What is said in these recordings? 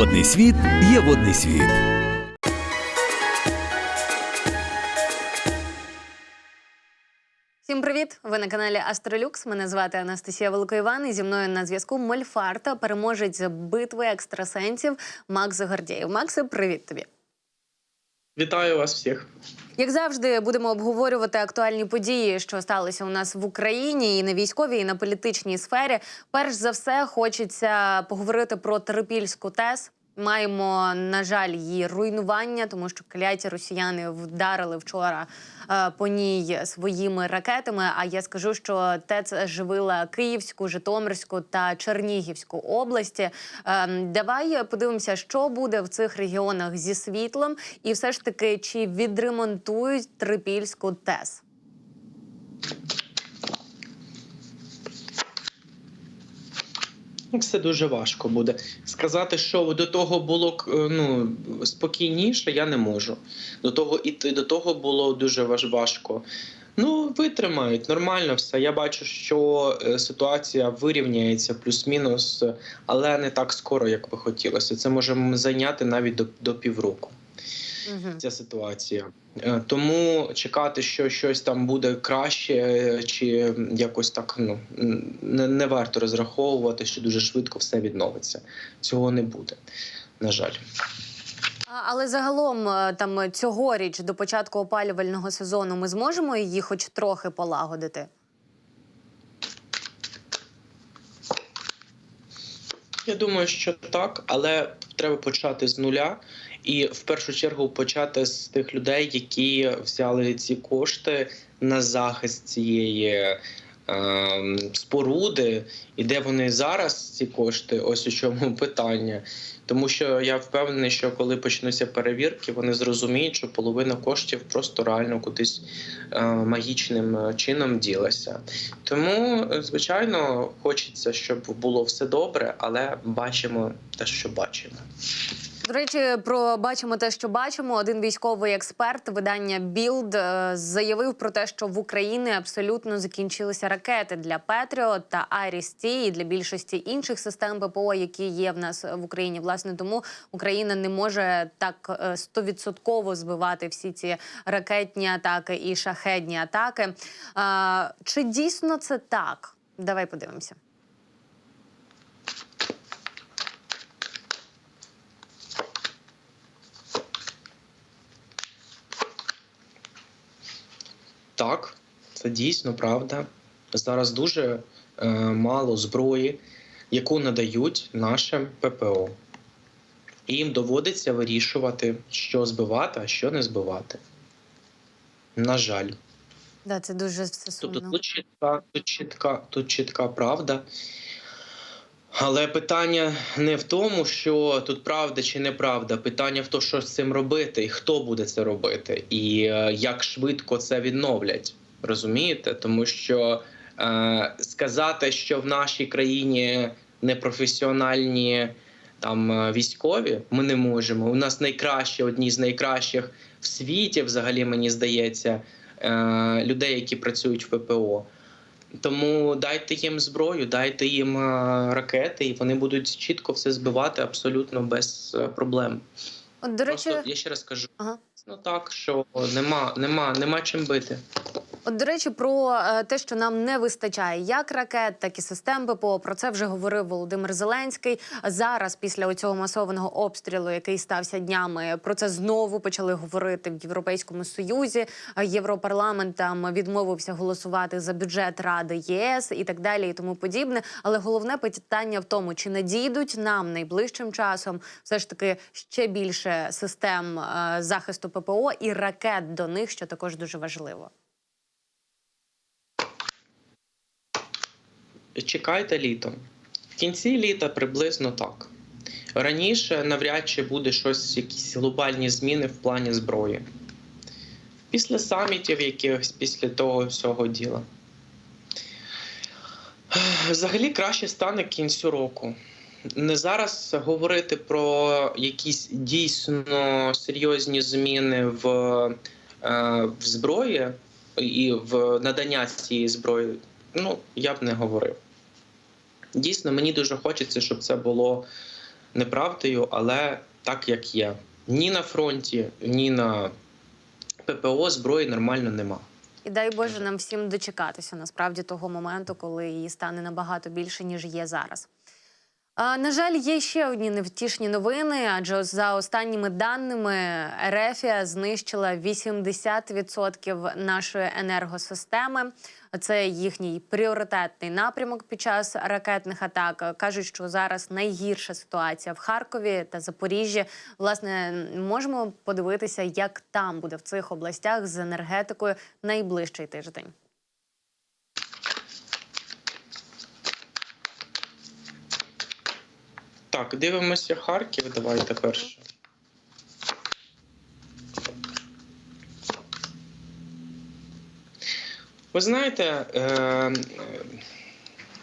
Водний світ є водний світ. Всім привіт! Ви на каналі Астролюкс. Мене звати Анастасія Великоїван. І зі мною на зв'язку Мольфарта, переможець битви екстрасенсів Макс Гордєєв. Максе, привіт тобі. Вітаю вас всіх. Як завжди, будемо обговорювати актуальні події, що сталися у нас в Україні, і на військовій, і на політичній сфері. Перш за все, хочеться поговорити про Терпільську ТЕС. Маємо, на жаль, її руйнування, тому що кляті росіяни вдарили вчора е, по ній своїми ракетами. А я скажу, що ТЕЦ живила Київську, Житомирську та Чернігівську області. Е, давай подивимося, що буде в цих регіонах зі світлом, і все ж таки, чи відремонтують Трипільську ТЕС. Все дуже важко буде. Сказати, що до того було е, ну, спокійніше, я не можу. До того і до того було дуже важ- важко. Ну, витримають нормально все. Я бачу, що е, ситуація вирівняється плюс-мінус, але не так скоро, як би хотілося. Це може зайняти навіть до, до півроку. Угу. ця ситуація. Е, Тому чекати, що щось там буде краще, е, чи якось так ну не, не варто розраховувати, що дуже швидко все відновиться. Цього не буде. На жаль, Але загалом е, там цьогоріч до початку опалювального сезону ми зможемо її хоч трохи полагодити. я думаю, що так, але треба почати з нуля. І в першу чергу почати з тих людей, які взяли ці кошти на захист цієї е, споруди, і де вони зараз ці кошти, ось у чому питання. Тому що я впевнений, що коли почнуться перевірки, вони зрозуміють, що половина коштів просто реально кудись е, магічним е, чином ділася. Тому, е, звичайно, хочеться, щоб було все добре, але бачимо те, що бачимо. Речі, про бачимо те, що бачимо. Один військовий експерт видання Білд е, заявив про те, що в Україні абсолютно закінчилися ракети для Петріот та Айріс-Ті і для більшості інших систем ППО, які є в нас в Україні. Власне, тому Україна не може так е, стовідсотково збивати всі ці ракетні атаки і шахедні атаки. Чи дійсно це так? Давай подивимося. Так, це дійсно правда. Зараз дуже е, мало зброї, яку надають нашим ППО. І їм доводиться вирішувати, що збивати, а що не збивати. На жаль. Да, це дуже все сумно. Тобто тут чітка, тут чітка, тут чітка правда. Але питання не в тому, що тут правда чи неправда. Питання в тому, що з цим робити, і хто буде це робити, і е, як швидко це відновлять. Розумієте? Тому що е, сказати, що в нашій країні непрофесіональні там е, військові, ми не можемо. У нас найкращі, одні з найкращих в світі, взагалі, мені здається, е, людей, які працюють в ППО. Тому дайте їм зброю, дайте їм е, ракети, і вони будуть чітко все збивати абсолютно без е, проблем. От, до речі, Просто я ще раз кажу: ага. ну так, що нема, нема, нема чим бити. От, до речі, про е, те, що нам не вистачає як ракет, так і систем ППО. Про це вже говорив Володимир Зеленський. Зараз, після цього масованого обстрілу, який стався днями, про це знову почали говорити в Європейському Союзі. Е, Європарламент там відмовився голосувати за бюджет Ради ЄС і так далі, і тому подібне. Але головне питання в тому, чи надійдуть нам найближчим часом все ж таки ще більше систем е, захисту ППО і ракет до них, що також дуже важливо. Чекайте літом. В кінці літа приблизно так. Раніше навряд чи буде щось, якісь глобальні зміни в плані зброї. Після самітів якихось, після того всього діла. Взагалі краще стане кінцю року. Не зараз говорити про якісь дійсно серйозні зміни в, е, в зброї і в надання цієї зброї. Ну, я б не говорив. Дійсно, мені дуже хочеться, щоб це було неправдою, але так як є. Ні на фронті, ні на ППО зброї нормально нема. І дай Боже нам всім дочекатися насправді того моменту, коли її стане набагато більше, ніж є зараз. На жаль, є ще одні невтішні новини, адже за останніми даними Ерефія знищила 80% нашої енергосистеми. Це їхній пріоритетний напрямок під час ракетних атак. Кажуть, що зараз найгірша ситуація в Харкові та Запоріжжі. Власне, можемо подивитися, як там буде в цих областях з енергетикою найближчий тиждень. Так, дивимося Харків. Давайте перше. Ви знаєте, е, е,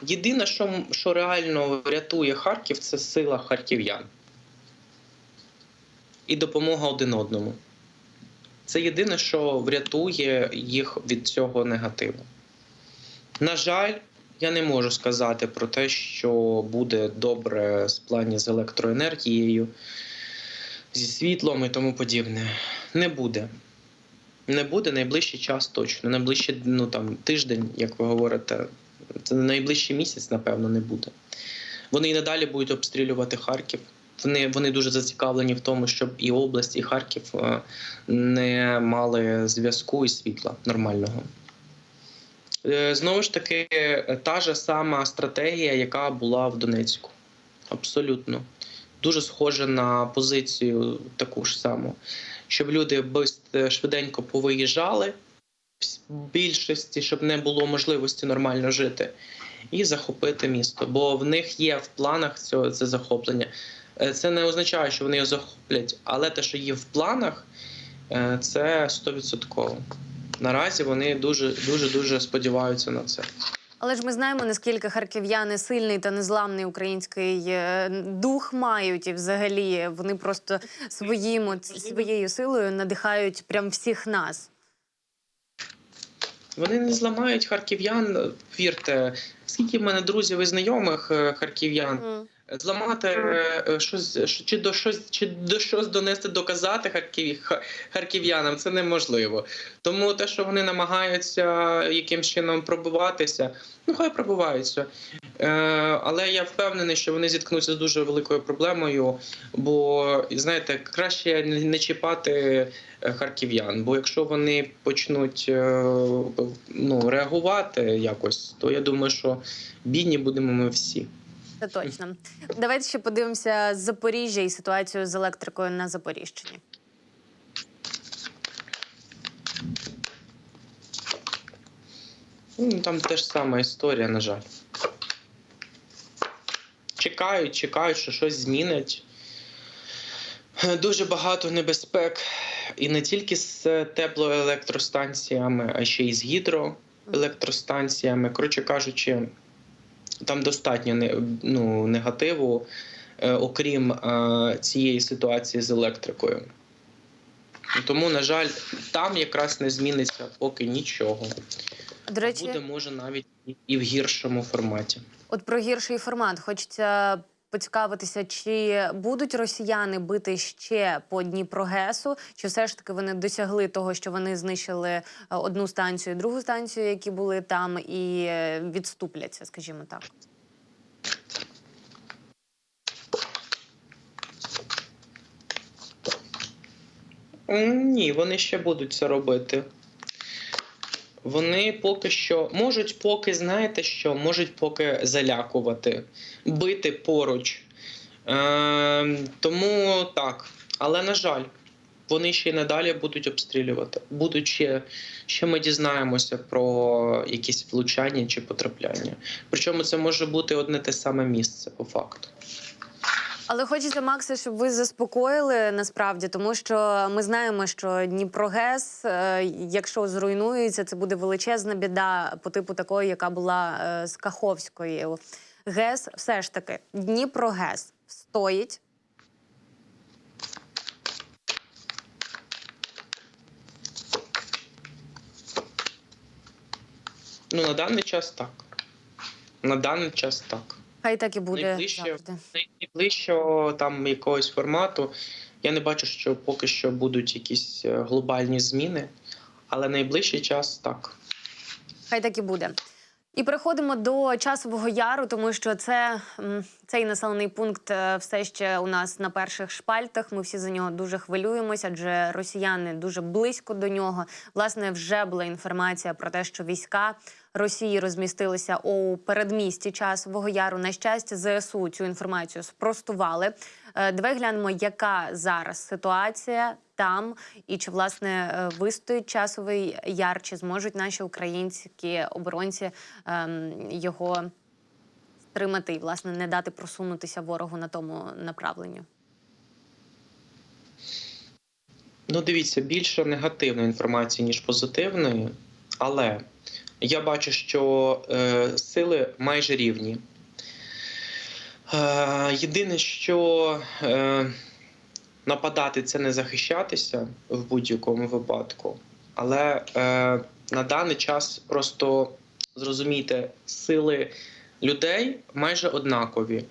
єдине, що, що реально рятує Харків, це сила харків'ян. І допомога один одному. Це єдине, що врятує їх від цього негативу. На жаль, я не можу сказати про те, що буде добре з плані з електроенергією, зі світлом і тому подібне. Не буде. Не буде найближчий час точно. Найближчий ну, там, тиждень, як ви говорите, це найближчий місяць, напевно, не буде. Вони і надалі будуть обстрілювати Харків. Вони, вони дуже зацікавлені в тому, щоб і область, і Харків е, не мали зв'язку і світла нормального. Е, Знову ж таки, та ж сама стратегія, яка була в Донецьку. Абсолютно. Дуже схожа на позицію таку ж саму. Щоб люди е, швиденько повиїжджали в більшості, щоб не було можливості нормально жити, і захопити місто. Бо в них є в планах цього це захоплення. Е, Це не означає, що вони його захоплять, але те, що є в планах, це 100%. Наразі вони дуже дуже дуже сподіваються на це. Але ж ми знаємо, наскільки харків'яни сильний та незламний український е, дух мають, і взагалі вони просто своїм своєю силою надихають прям всіх нас. Вони не зламають харків'ян. Вірте, скільки в мене друзів і знайомих е, харків'ян. Зламати е, щось чи до щось чи до щось донести, доказати харків, харків'янам це неможливо. Тому те, що вони намагаються якимсь чином пробиватися, ну хай пробиваються. Е, але я впевнений, що вони зіткнуться з дуже великою проблемою, бо знаєте, краще не чіпати е, харків'ян. Бо якщо вони почнуть е, ну, реагувати якось, то я думаю, що бідні будемо ми всі. Це точно. Давайте ще подивимося з Запоріжжя і ситуацію з електрикою на Запоріжчині. Ну, там теж сама історія, на жаль. Чекають, чекають, що щось змінять. Е, Дуже багато небезпек. І не тільки з теплоелектростанціями, а ще й з гідроелектростанціями. Коротше кажучи, там достатньо ну, негативу, е, окрім е, цієї ситуації з електрикою. Тому, на жаль, там якраз не зміниться поки нічого. До речі, Буде може навіть і в гіршому форматі. От про гірший формат хочеться поцікавитися, чи будуть росіяни бити ще по Дніпрогесу, чи все ж таки вони досягли того, що вони знищили е, одну станцію, другу станцію, які були там, і е, відступляться, скажімо так. Ні, вони ще будуть це робити. Вони поки що можуть поки, знаєте що, можуть поки залякувати, бити поруч. Е, тому так. Але на жаль, вони ще й надалі будуть обстрілювати. Будуть ще, ще ми дізнаємося про якісь влучання чи потрапляння. Причому це може бути одне те саме місце по факту. Але хочеться, Максе, щоб ви заспокоїли насправді, тому що ми знаємо, що Дніпрогес, е, якщо зруйнується, це буде величезна біда по типу такої, яка була е, з Каховської. ГЕС все ж таки Дніпрогес стоїть. Ну, на даний час так. На даний час так. Хай так і буде Найближче-. Найближчого там якогось формату. Я не бачу, що поки що будуть якісь е, глобальні зміни, але найближчий час так. Хай так і буде. І переходимо до часового яру, тому що це цей населений пункт е, все ще у нас на перших шпальтах. Ми всі за нього дуже хвилюємося, адже росіяни дуже близько до нього. Власне, вже була інформація про те, що війська Росії розмістилися у передмісті часового яру. На щастя, ЗСУ цю інформацію спростували. Е, Давай глянемо, яка зараз ситуація там, і чи власне е, вистоїть часовий яр, чи зможуть наші українські оборонці ем, його стримати і власне не дати просунутися ворогу на тому направленню. Ну, дивіться, більше негативної інформації, ніж позитивної, але я бачу, що е, сили майже рівні. Е, єдине, що е, нападати це не захищатися в будь-якому випадку. Але е, на даний час просто зрозумійте, сили людей майже однакові,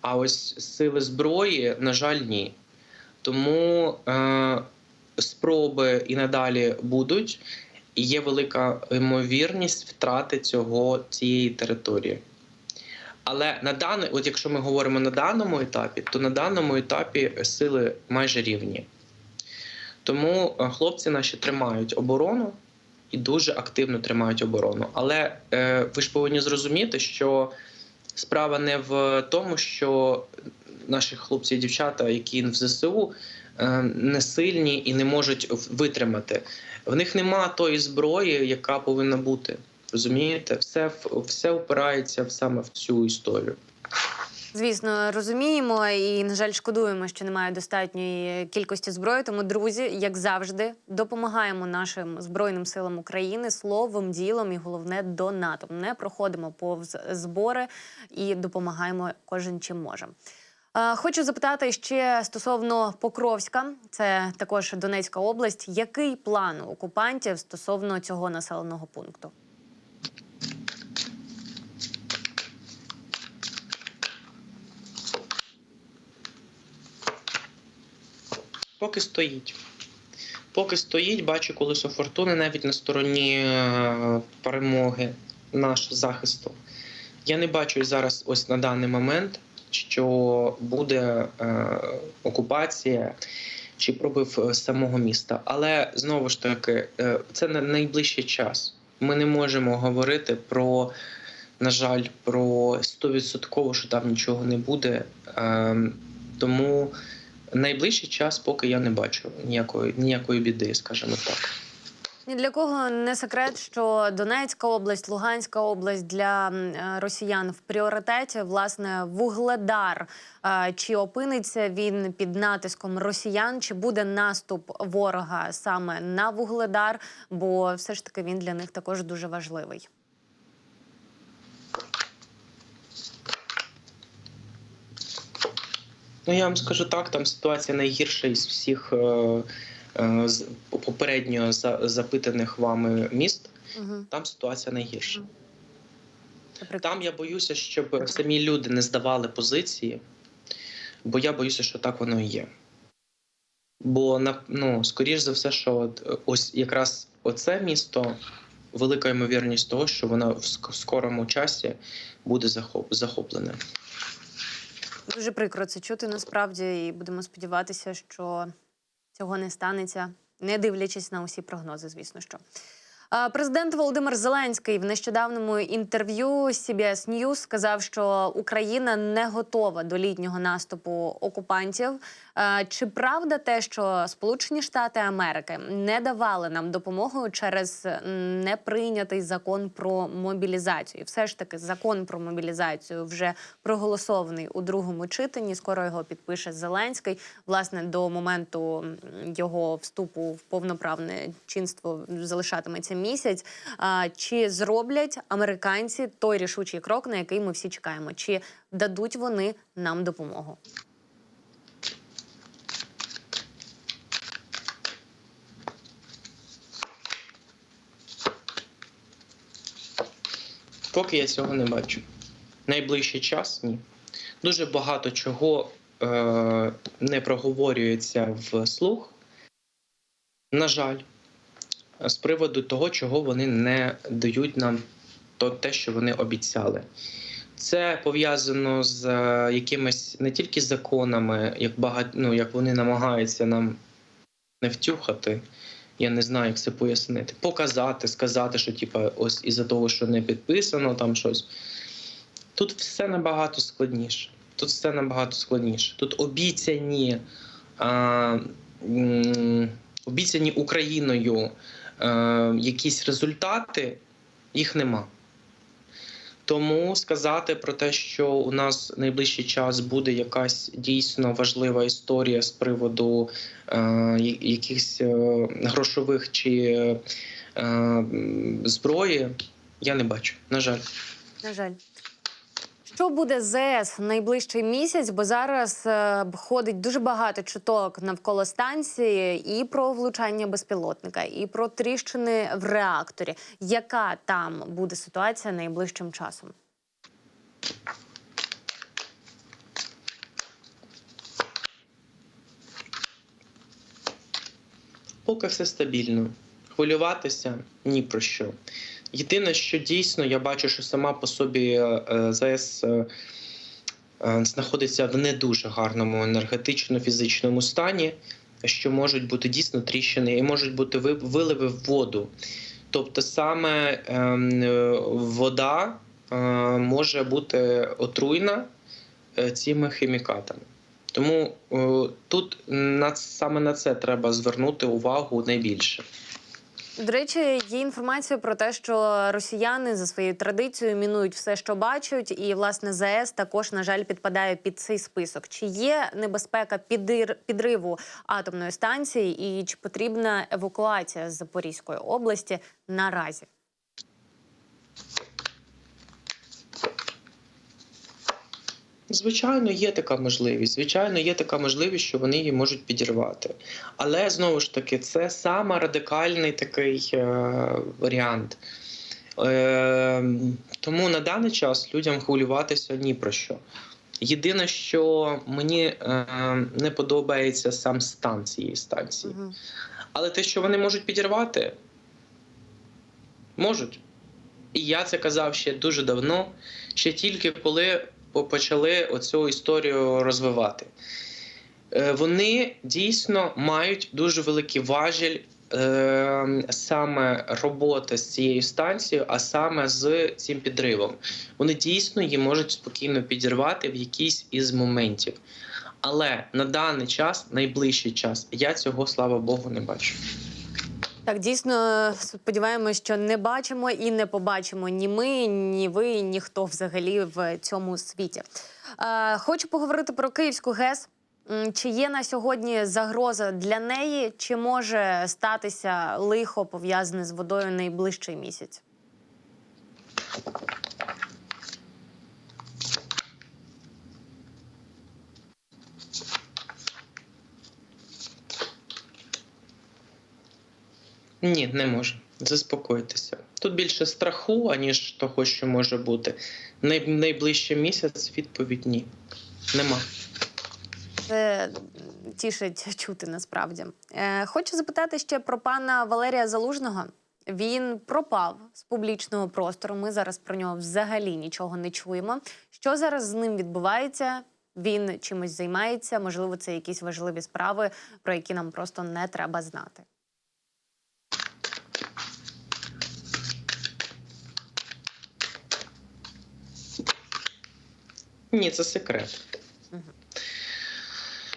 а ось сили зброї, на жаль, ні. Тому е, спроби і надалі будуть, і є велика ймовірність втрати цього цієї території. Але на даний, от якщо ми говоримо на даному етапі, то на даному етапі сили майже рівні. Тому е, хлопці наші тримають оборону і дуже активно тримають оборону. Але е, ви ж повинні зрозуміти, що справа не в тому, що наші хлопці і дівчата, які в ЗСУ, е, не сильні і не можуть витримати. В них нема тої зброї, яка повинна бути. Розумієте, все все опирається саме в цю історію. Звісно, розуміємо і, на жаль, шкодуємо, що немає достатньої кількості зброї. Тому, друзі, як завжди, допомагаємо нашим збройним силам України словом, ділом і головне донатом. Не проходимо повз збори і допомагаємо кожен чим може. Хочу запитати ще стосовно Покровська, це також Донецька область. Який план окупантів стосовно цього населеного пункту? Поки стоїть. Поки стоїть, бачу колесо фортуни навіть на стороні е, перемоги нашого захисту. Я не бачу зараз, ось на даний момент, що буде е, окупація чи пробив е, самого міста. Але знову ж таки, е, це на найближчий час. Ми не можемо говорити про, на жаль, про 100%, що там нічого не буде. Е, тому найближчий час, поки я не бачу ніякої, ніякої біди, скажімо так. Ні для кого не секрет, що Донецька область, Луганська область для е, росіян в пріоритеті. Власне, вугледар. Е, Чи опиниться він під натиском росіян, чи буде наступ ворога саме на вугледар? Бо все ж таки він для них також дуже важливий. Ну я вам скажу так, там ситуація найгірша із всіх е, попередньо запитаних вами міст. Угу. Там ситуація найгірша. Там я боюся, щоб самі люди не здавали позиції, бо я боюся, що так воно і є. Бо ну, скоріш за все, що от, ось якраз оце місто велика ймовірність того, що воно в скорому часі буде захоп, захоплене. Дуже прикро це чути насправді, і будемо сподіватися, що цього не станеться, не дивлячись на усі прогнози, звісно що. Президент Володимир Зеленський в нещодавньому інтерв'ю CBS News сказав, що Україна не готова до літнього наступу окупантів. Чи правда те, що Сполучені Штати Америки не давали нам допомогу через неприйнятий закон про мобілізацію? Все ж таки, закон про мобілізацію вже проголосований у другому читанні. Скоро його підпише Зеленський. Власне, до моменту його вступу в повноправне чинство залишатиметься місяць. Чи зроблять американці той рішучий крок, на який ми всі чекаємо? Чи дадуть вони нам допомогу? Поки я цього не бачу. Найближчий час ні. Дуже багато чого е, не проговорюється вслух. На жаль, з приводу того, чого вони не дають нам то те, що вони обіцяли. Це пов'язано з е, якимись не тільки законами, як багато, ну, як вони намагаються нам не втюхати. Я не знаю, як це пояснити. Показати, сказати, що типа, ось із-за того, що не підписано там щось. Тут все набагато складніше. Тут все набагато складніше. Тут обіцяні, а, м, обіцяні Україною е, якісь результати, їх нема. Тому сказати про те, що у нас найближчий час буде якась дійсно важлива історія з приводу е, якихось е, грошових чи е, зброї, я не бачу. На жаль. На жаль. Що буде ЗС в найближчий місяць? Бо зараз е, ходить дуже багато чуток навколо станції і про влучання безпілотника, і про тріщини в реакторі. Яка там буде ситуація найближчим часом? Поки все стабільно. Хвилюватися ні про що. Єдине, що дійсно я бачу, що сама по собі е, ЗАЕС е, е, знаходиться в не дуже гарному енергетично-фізичному стані, що можуть бути дійсно тріщини і можуть бути виливи в воду. Тобто саме ем, вода може бути отруйна цими хімікатами. Тому тут саме на це треба звернути увагу найбільше. До речі, є інформація про те, що росіяни за своєю традицією мінують все, що бачать, і власне ЗАЕС також, на жаль, підпадає під цей список. Чи є небезпека підриву атомної станції, і чи потрібна евакуація з Запорізької області наразі? Звичайно, є така можливість. Звичайно, є така можливість, що вони її можуть підірвати. Але знову ж таки, це саме радикальний такий е, варіант. Е, тому на даний час людям хвилюватися ні про що. Єдине, що мені е, не подобається сам стан цієї станції. Але те, що вони можуть підірвати, можуть. І я це казав ще дуже давно, ще тільки коли почали оцю історію розвивати. Е, Вони дійсно мають дуже великий важіль е, саме роботи з цією станцією, а саме з цим підривом. Вони дійсно її можуть спокійно підірвати в якийсь із моментів. Але на даний час, найближчий час, я цього, слава Богу, не бачу. Так, дійсно сподіваємось, що не бачимо і не побачимо ні ми, ні ви, ніхто взагалі в цьому світі. Е, хочу поговорити про Київську ГЕС. Чи є на сьогодні загроза для неї, чи може статися лихо пов'язане з водою найближчий місяць? Ні, не може. Заспокойтеся. Тут більше страху, аніж того, що може бути. Най- найближчий місяць відповідь ні. Нема. Це тішить чути насправді. Е, хочу запитати ще про пана Валерія Залужного. Він пропав з публічного простору. Ми зараз про нього взагалі нічого не чуємо. Що зараз з ним відбувається? Він чимось займається. Можливо, це якісь важливі справи, про які нам просто не треба знати. Ні, це секрет.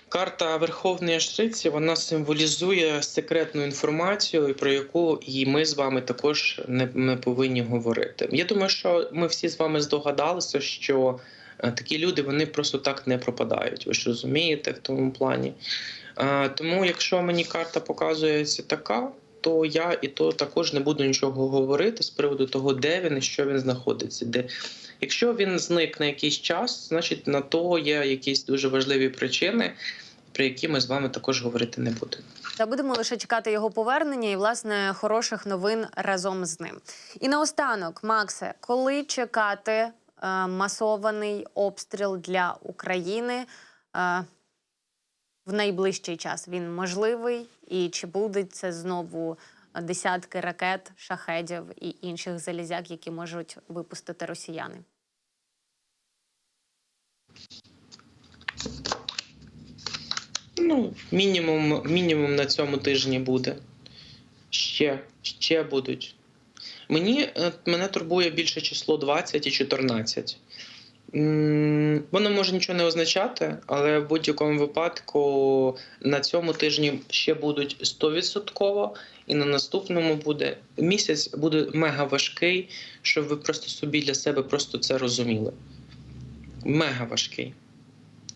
Карта Верховної Жриці вона символізує секретну інформацію, про яку і ми з вами також не, не повинні говорити. Я думаю, що ми всі з вами здогадалися, що е, такі люди вони просто так не пропадають. Ви ж розумієте в тому плані. Е, Тому, якщо мені карта показується така, то я і то також не буду нічого говорити з приводу того, де він і що він знаходиться. Де Якщо він зник на якийсь час, значить на то є якісь дуже важливі причини, про які ми з вами також говорити не будемо. Та будемо лише чекати його повернення і власне хороших новин разом з ним. І наостанок, Максе, коли чекати е, масований обстріл для України е, в найближчий час? Він можливий? І чи будуть це знову десятки ракет, шахедів і інших залізяк, які можуть випустити росіяни? Ну, мінімум, мінімум на цьому тижні буде. Ще, ще будуть. Мені е, мене турбує більше число 20 і 14. Воно може нічого не означати, але в будь-якому випадку на цьому тижні ще будуть 100%, і на наступному буде місяць буде мега важкий, щоб ви просто собі для себе просто це розуміли. Мега важкий.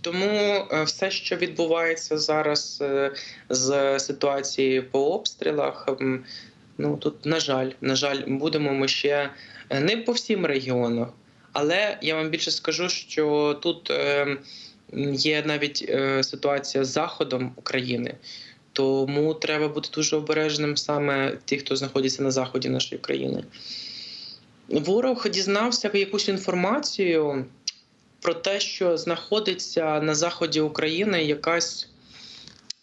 Тому е, все, що відбувається зараз е, з ситуації по обстрілах, ну тут, на жаль, на жаль, будемо ми ще е, не по всім регіонах, але я вам більше скажу, що тут е, є навіть е, ситуація з заходом України. Тому треба бути дуже обережним саме ті, хто знаходиться на заході нашої країни. Ворог дізнався якусь інформацію про те, що знаходиться на заході України якась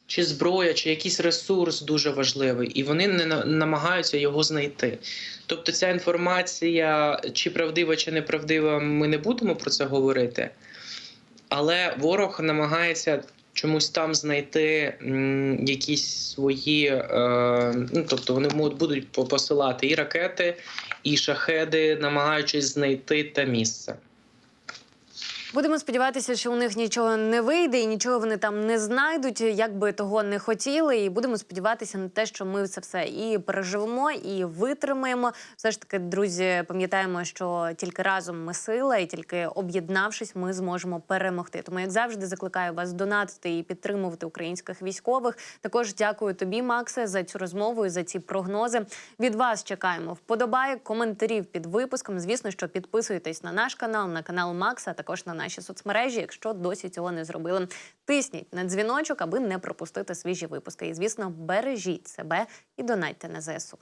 чи зброя, чи якийсь ресурс дуже важливий, і вони не намагаються його знайти. Тобто, ця інформація, чи правдива, чи неправдива, ми не будемо про це говорити. Але ворог намагається чомусь там знайти якісь свої. Е, ну, тобто вони будуть посилати і ракети, і шахеди, намагаючись знайти те місце. Будемо сподіватися, що у них нічого не вийде і нічого вони там не знайдуть, як би того не хотіли. І будемо сподіватися на те, що ми це все і переживемо, і витримаємо. Все ж таки, друзі, пам'ятаємо, що тільки разом ми сила, і тільки об'єднавшись, ми зможемо перемогти. Тому, як завжди, закликаю вас донатити і підтримувати українських військових. Також дякую тобі, Максе, за цю розмову і за ці прогнози. Від вас чекаємо вподобайок, коментарів під випуском. Звісно, що підписуйтесь на наш канал, на канал Макса, а також на наші соцмережі. Якщо досі цього не зробили, тисніть на дзвіночок, аби не пропустити свіжі випуски. І звісно, бережіть себе і донайте на ЗСУ.